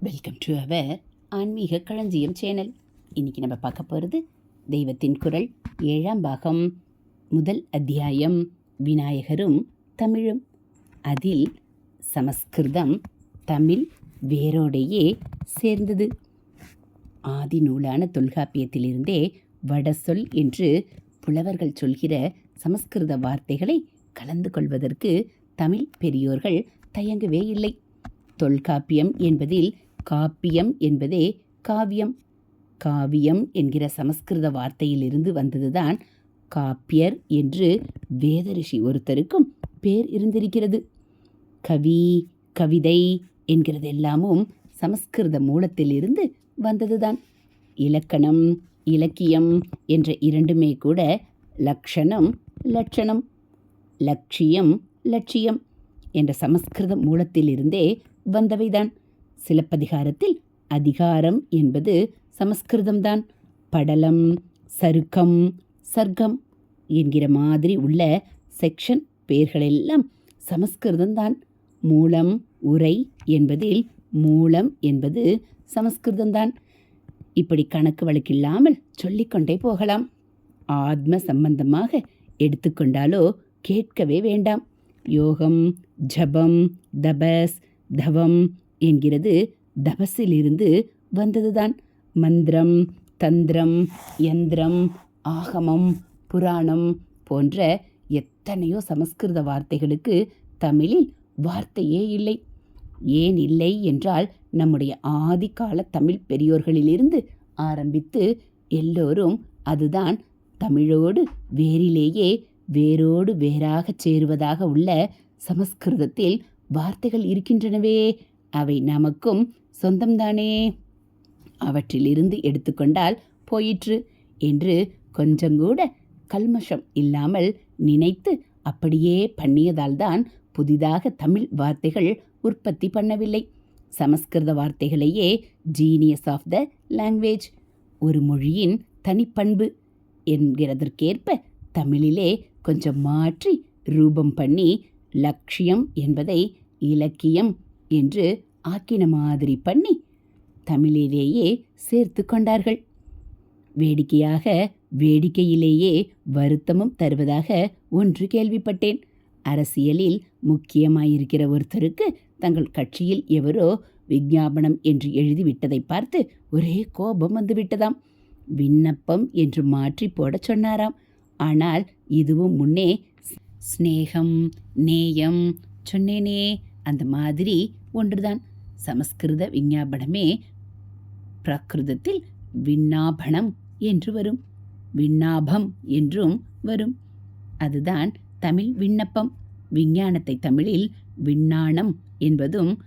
Welcome to our ஆன்மீக களஞ்சியம் channel. இன்னைக்கு நம்ம பார்க்க போகிறது தெய்வத்தின் குரல் ஏழாம் பாகம் முதல் அத்தியாயம் விநாயகரும் தமிழும். அதில் சமஸ்கிருதம் தமிழ் வேரோடையே சேர்ந்தது. ஆதி நூலான தொல்காப்பியத்திலிருந்தே வடசொல் என்று புலவர்கள் சொல்கிற சமஸ்கிருத வார்த்தைகளை கலந்து கொள்வதற்கு தமிழ் பெரியோர்கள் தயங்கவே இல்லை. தொல்காப்பியம் என்பதில் காப்பியம் என்பதே காவியம். காவியம் என்கிற சமஸ்கிருத வார்த்தையிலிருந்து வந்ததுதான் காப்பியர் என்று வேதரிஷி ஒருத்தருக்கும் பேர் இருந்திருக்கிறது. கவி கவிதை என்கிறதெல்லாமும் சமஸ்கிருத மூலத்திலிருந்து வந்ததுதான். இலக்கணம் இலக்கியம் என்ற இரண்டுமே கூட லக்ஷணம் லட்சணம். லட்சியம் லட்சியம் என்ற சமஸ்கிருத மூலத்திலிருந்தே வந்தவைதான். சிலப்பதிகாரத்தில் அதிகாரம் என்பது சமஸ்கிருதம்தான். படலம் சருக்கம் சர்க்கம் என்கிற மாதிரி உள்ள செக்ஷன் பெயர்களெல்லாம் சமஸ்கிருதம்தான். மூலம் உரை என்பதில் மூலம் என்பது சமஸ்கிருதம்தான். இப்படி கணக்கு வழக்கில்லாமல் சொல்லிக்கொண்டே போகலாம். ஆத்ம சம்பந்தமாக எடுத்துக்கொண்டாலோ கேட்கவே வேண்டாம். யோகம் ஜபம் தபஸ் தவம் என்கிறது தபஸிலிருந்து வந்ததுதான். மந்திரம் தந்திரம் யந்திரம் ஆகமம் புராணம் போன்ற எத்தனையோ சமஸ்கிருத வார்த்தைகளுக்கு தமிழில் வார்த்தையே இல்லை. ஏன் இல்லை என்றால் நம்முடைய ஆதிகால தமிழ் பெரியோர்களிலிருந்து ஆரம்பித்து எல்லோரும் அதுதான் தமிழோடு வேரிலேயே வேரோடு வேறாகச் சேருவதாக உள்ள சமஸ்கிருதத்தில் வார்த்தைகள் இருக்கின்றனவே அவை நமக்கும் சொந்தம்தானே. அவற்றிலிருந்து எடுத்துக்கொண்டால் போயிற்று என்று கொஞ்சங்கூட கல்மஷம் இல்லாமல் நினைத்து அப்படியே பண்ணியதால்தான் புதிதாக தமிழ் வார்த்தைகள் உற்பத்தி பண்ணவில்லை. சமஸ்கிருத வார்த்தைகளையே ஜீனியஸ் ஆஃப் த லாங்குவேஜ் ஒரு மொழியின் தனிப்பண்பு என்கிறதற்கேற்ப தமிழிலே கொஞ்சம் மாற்றி ரூபம் பண்ணி லட்சியம் என்பதை இலக்கியம் என்று ஆக்கின மாதிரி பண்ணி தமிழிலேயே சேர்த்து கொண்டார்கள். வேடிக்கையாக வேடிக்கையிலேயே வருத்தமும் தருவதாக ஒன்று கேள்விப்பட்டேன். அரசியலில் முக்கியமாயிருக்கிற ஒருத்தருக்கு தங்கள் கட்சியில் எவரோ விஞ்ஞாபனம் என்று எழுதிவிட்டதை பார்த்து ஒரே கோபம் வந்துவிட்டதாம். விண்ணப்பம் என்று மாற்றி போடச் சொன்னாராம். ஆனால் இதுவும் முன்னே ஸ்நேகம் நேயம் சொன்னேனே அந்த மாதிரி ஒன்றுதான். சமஸ்கிருத விஞ்ஞாபனமே பிரகிருதத்தில் விண்ணாபணம் என்று வரும். விண்ணாபம் என்றும் வரும். அதுதான் தமிழ் விண்ணப்பம். விஞ்ஞானத்தை தமிழில் விண்ணாணம் என்பதும்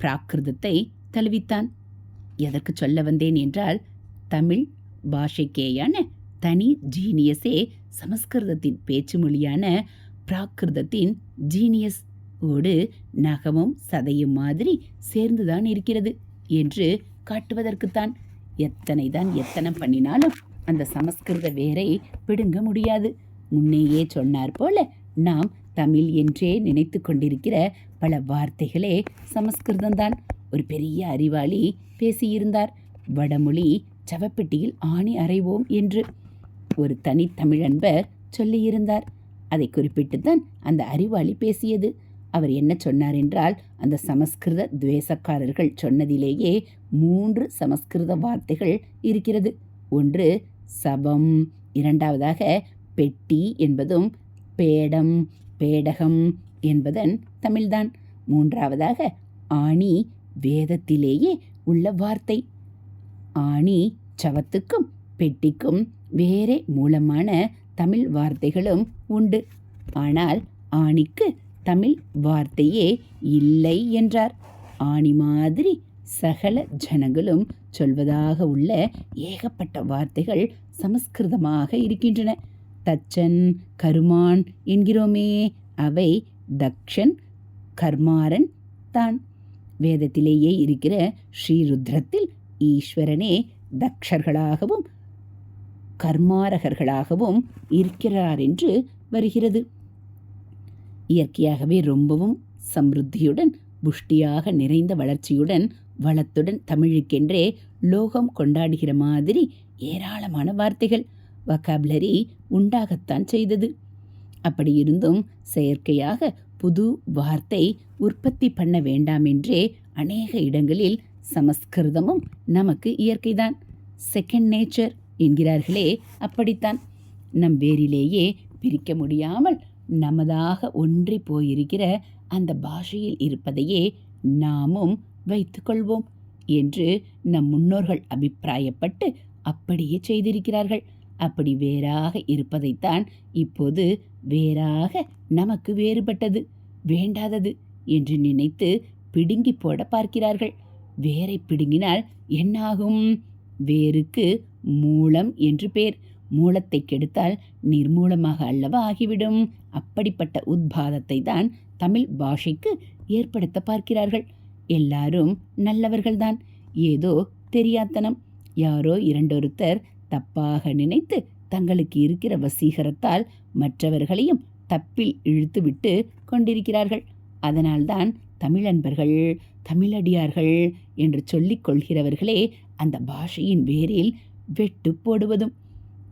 பிராகிருதத்தை தழுவித்தான். எதற்கு சொல்ல வந்தேன் என்றால் தமிழ் பாஷைக்கேயான தனி ஜீனியஸே சமஸ்கிருதத்தின் பேச்சு மொழியான பிராகிருதத்தின் ஜீனியஸ் ஓடு நகமும் சதையும் மாதிரி சேர்ந்துதான் இருக்கிறது என்று காட்டுவதற்குத்தான். எத்தனை தான் எத்தனை பண்ணினாலும் அந்த சமஸ்கிருத வேரை பிடுங்க முடியாது. முன்னேயே சொன்னார் போல நாம் தமிழ் என்றே நினைத்து கொண்டிருக்கிற பல வார்த்தைகளே சமஸ்கிருதம்தான். ஒரு பெரிய அறிவாளி பேசியிருந்தார் வடமொழி சவப்பெட்டியில் ஆணி அறைவோம் என்று. ஒரு தனித்தமிழன்பர் சொல்லியிருந்தார். அதை குறிப்பிட்டுத்தான் அந்த அறிவாளி பேசியது. அவர் என்ன சொன்னார் என்றால் அந்த சமஸ்கிருத துவேசக்காரர்கள் சொன்னதிலேயே மூன்று சமஸ்கிருத வார்த்தைகள் இருக்கிறது. ஒன்று சபம். இரண்டாவதாக பெட்டி என்பதும் பேடம் பேடகம் என்பதன் தமிழ்தான். மூன்றாவதாக ஆணி வேதத்திலேயே உள்ள வார்த்தை. ஆணி சவத்துக்கும் பெட்டிக்கும் வேறே மூலமான தமிழ் வார்த்தைகளும் உண்டு. ஆனால் ஆணிக்கு தமிழ் வார்த்தையே இல்லை என்றார். ஆணி மாதிரி சகல ஜனங்களும் சொல்வதாக உள்ள ஏகப்பட்ட வார்த்தைகள் சமஸ்கிருதமாக இருக்கின்றன. தச்சன் கருமான் என்கிறோமே அவை தக்ஷன் கர்மாரன் தான். வேதத்திலேயே இருக்கிற ஸ்ரீருத்ரத்தில் ஈஸ்வரனே தக்ஷர்களாகவும் கர்மாரகர்களாகவும் இருக்கிறார் என்று வருகிறது. இயற்கையாகவே ரொம்பவும் சம்ருத்தியுடன் புஷ்டியாக நிறைந்த வளர்ச்சியுடன் வளத்துடன் தமிழுக்கென்றே லோகம் கொண்டாடுகிற மாதிரி ஏராளமான வார்த்தைகள் வக்காபுலரி உண்டாகத்தான் செய்தது. அப்படி இருந்தும் செயற்கையாக புது வார்த்தை உற்பத்தி பண்ண வேண்டாம் என்றே அநேக இடங்களில் சமஸ்கிருதமும் நமக்கு இயற்கைதான். செகண்ட் நேச்சர் என்கிறார்களே அப்படித்தான். நம் வேரிலேயே பிரிக்க முடியாமல் நமதாக ஒன்றி போயிருக்கிற அந்த பாஷையில் இருப்பதையே நாமும் வைத்துக்கொள்வோம் என்று நம் முன்னோர்கள் அபிப்பிராயப்பட்டு அப்படியே செய்திருக்கிறார்கள். அப்படி வேறாக இருப்பதைத்தான் இப்போது வேறாக நமக்கு வேறுபட்டது வேண்டாதது என்று நினைத்து பிடுங்கி போட பார்க்கிறார்கள். வேரை பிடுங்கினால் என்னாகும்? வேருக்கு மூலம் என்று பேர். மூலத்தை கெடுத்தால் நிர்மூலமாக அல்லவா ஆகிவிடும். அப்படிப்பட்ட உத்பாதத்தை தான் தமிழ் பாஷைக்கு ஏற்படுத்த பார்க்கிறார்கள். எல்லாரும் நல்லவர்கள்தான். ஏதோ தெரியாத்தனம். யாரோ இரண்டொருத்தர் தப்பாக நினைத்து தங்களுக்கு இருக்கிற வசீகரத்தால் மற்றவர்களையும் தப்பில் இழுத்துவிட்டு கொண்டிருக்கிறார்கள். அதனால்தான் தமிழன்பர்கள் தமிழடியார்கள் என்று சொல்லிக் கொள்கிறவர்களே அந்த பாஷையின் வேரில் வெட்டு போடுவதும்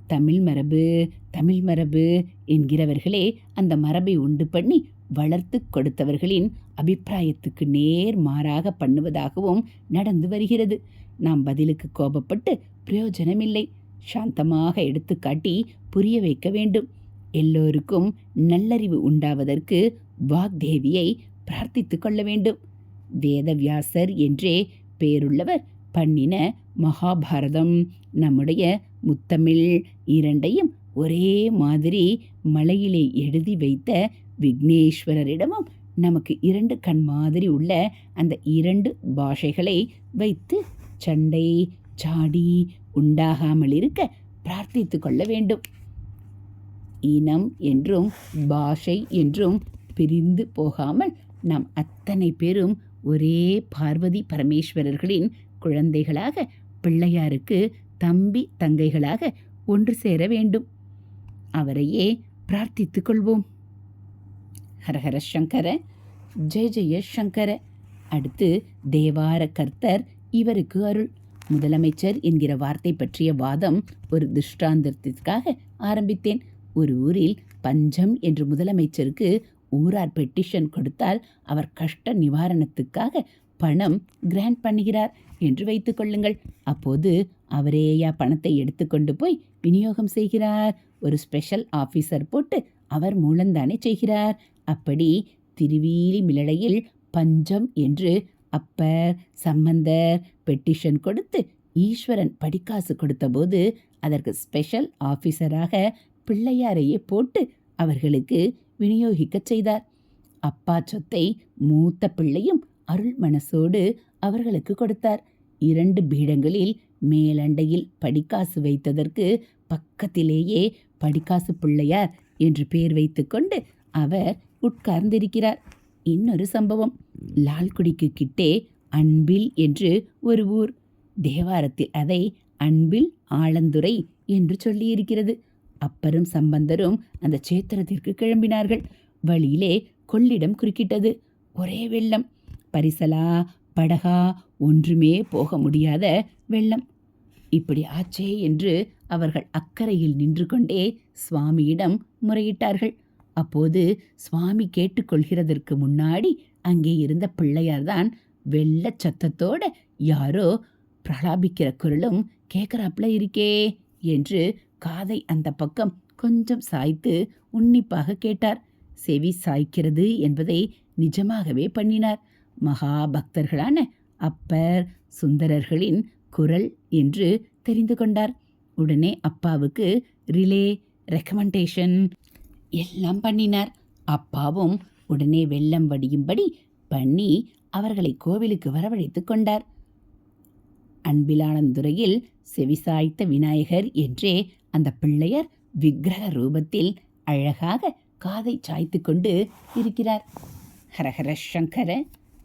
தமிழ் மரபு தமிழ் மரபு என்கிறவர்களே அந்த மரபை உண்டு பண்ணி வளர்த்து கொடுத்தவர்களின் அபிப்பிராயத்துக்கு நேர் மாறாக பண்ணுவதாகவும் நடந்து வருகிறது. நாம் பதிலுக்கு கோபப்பட்டு பிரயோஜனமில்லை. சாந்தமாக எடுத்துக்காட்டி புரிய வைக்க வேண்டும். எல்லோருக்கும் நல்லறிவு உண்டாவதற்கு வாக்தேவியை பிரார்த்தித்து கொள்ள வேண்டும். வேதவியாசர் என்றே பேருள்ளவர் பண்ணின மகாபாரதம் நம்முடைய முத்தமிழ் இரண்டையும் ஒரே மாதிரி மலையிலே எழுதி வைத்த விக்னேஸ்வரரிடமும் நமக்கு இரண்டு கண் மாதிரி உள்ள அந்த இரண்டு பாஷைகளை வைத்து சண்டை சாடி உண்டாகாமல் இருக்க பிரார்த்தித்து கொள்ள வேண்டும். இனம் என்றும் பாஷை என்றும் பிரிந்து போகாமல் நாம் அத்தனை பேரும் ஒரே பார்வதி பரமேஸ்வரர்களின் குழந்தைகளாக பிள்ளையாருக்கு தம்பி தங்கைகளாக ஒன்று சேர வேண்டும். அவரையே பிரார்த்தித்துக் கொள்வோம். ஹரஹர சங்கர ஜெய ஜெய சங்கர. அடுத்து தேவார கர்த்தர் இவருக்கு அருள். முதலமைச்சர் என்கிற வார்த்தை பற்றிய வாதம் ஒரு திருஷ்டாந்தத்திற்காக ஆரம்பித்தேன். ஒரு ஊரில் பஞ்சம் என்று முதலமைச்சருக்கு ஊரார் பெட்டிஷன் கொடுத்தால் அவர் கஷ்ட நிவாரணத்துக்காக பணம் கிராண்ட் பண்ணுகிறார் என்று வைத்துக்கொள்ளுங்கள் அப்போது அவரேயா பணத்தை எடுத்துக்கொண்டு போய் விநியோகம் செய்கிறார். ஒரு ஸ்பெஷல் ஆஃபீஸர் போட்டு அவர் மூலம்தானே செய்கிறார். அப்படி திருவீலி மிளடையில் பஞ்சம் என்று அப்பர் சம்பந்தர் பெட்டிஷன் கொடுத்து ஈஸ்வரன் படிக்காசு கொடுத்தபோது அதற்கு ஸ்பெஷல் ஆஃபீஸராக பிள்ளையாரையே போட்டு அவர்களுக்கு விநியோகிக்கச் செய்தார். அப்பா சொத்தை மூத்த பிள்ளையும் அருள் மனசோடு அவர்களுக்கு கொடுத்தார். இரண்டு பீடங்களில் மேலண்டையில் படிக்காசு வைத்ததற்கு பக்கத்திலேயே படிக்காசு பிள்ளையார் என்று பெயர் வைத்துக்கொண்டு அவர் உட்கார்ந்திருக்கிறார். இன்னொரு சம்பவம். லால்குடிக்கு கிட்டே அன்பில் என்று ஒரு ஊர். தேவாரத்தில் அதை அன்பில் ஆலந்துரை என்று சொல்லியிருக்கிறது. அப்பரும் சம்பந்தரும் அந்த சேத்திரத்திற்கு கிளம்பினார்கள். வழியிலே கொள்ளிடம் குறுக்கிட்டது. ஒரே வெள்ளம். பரிசலா படகா ஒன்றுமே போக முடியாத வெள்ளம். இப்படி ஆச்சே என்று அவர்கள் அக்கறையில் நின்று கொண்டே சுவாமியிடம் முறையிட்டார்கள். அப்போது சுவாமி கேட்டுக்கொள்கிறதற்கு முன்னாடி அங்கே இருந்த பிள்ளையார்தான் வெள்ளச் சத்தத்தோட யாரோ பிரலாபிக்கிற குரலும் கேட்குறாப்புல இருக்கே என்று காதை அந்த பக்கம் கொஞ்சம் சாய்த்து உன்னிப்பாக கேட்டார். செவி சாய்க்கிறது என்பதை நிஜமாகவே பண்ணினார். மகா பக்தர்களான அப்பர் சுந்தரர்களின் குரல் என்று தெரிந்து கொண்டார். உடனே அப்பாவுக்கு ரிலே ரெக்கமெண்டேஷன் எல்லாம் பண்ணினார். அப்பாவும் உடனே வெள்ளம் வடியும்படி பண்ணி அவர்களை கோவிலுக்கு வரவழைத்து கொண்டார். அன்பிலானந்துறையில் செவிசாய்த்த விநாயகர் என்றே அந்த பிள்ளையர் விக்கிரக ரூபத்தில் அழகாக காதை சாய்த்து கொண்டு இருக்கிறார். ஹரஹர சங்கர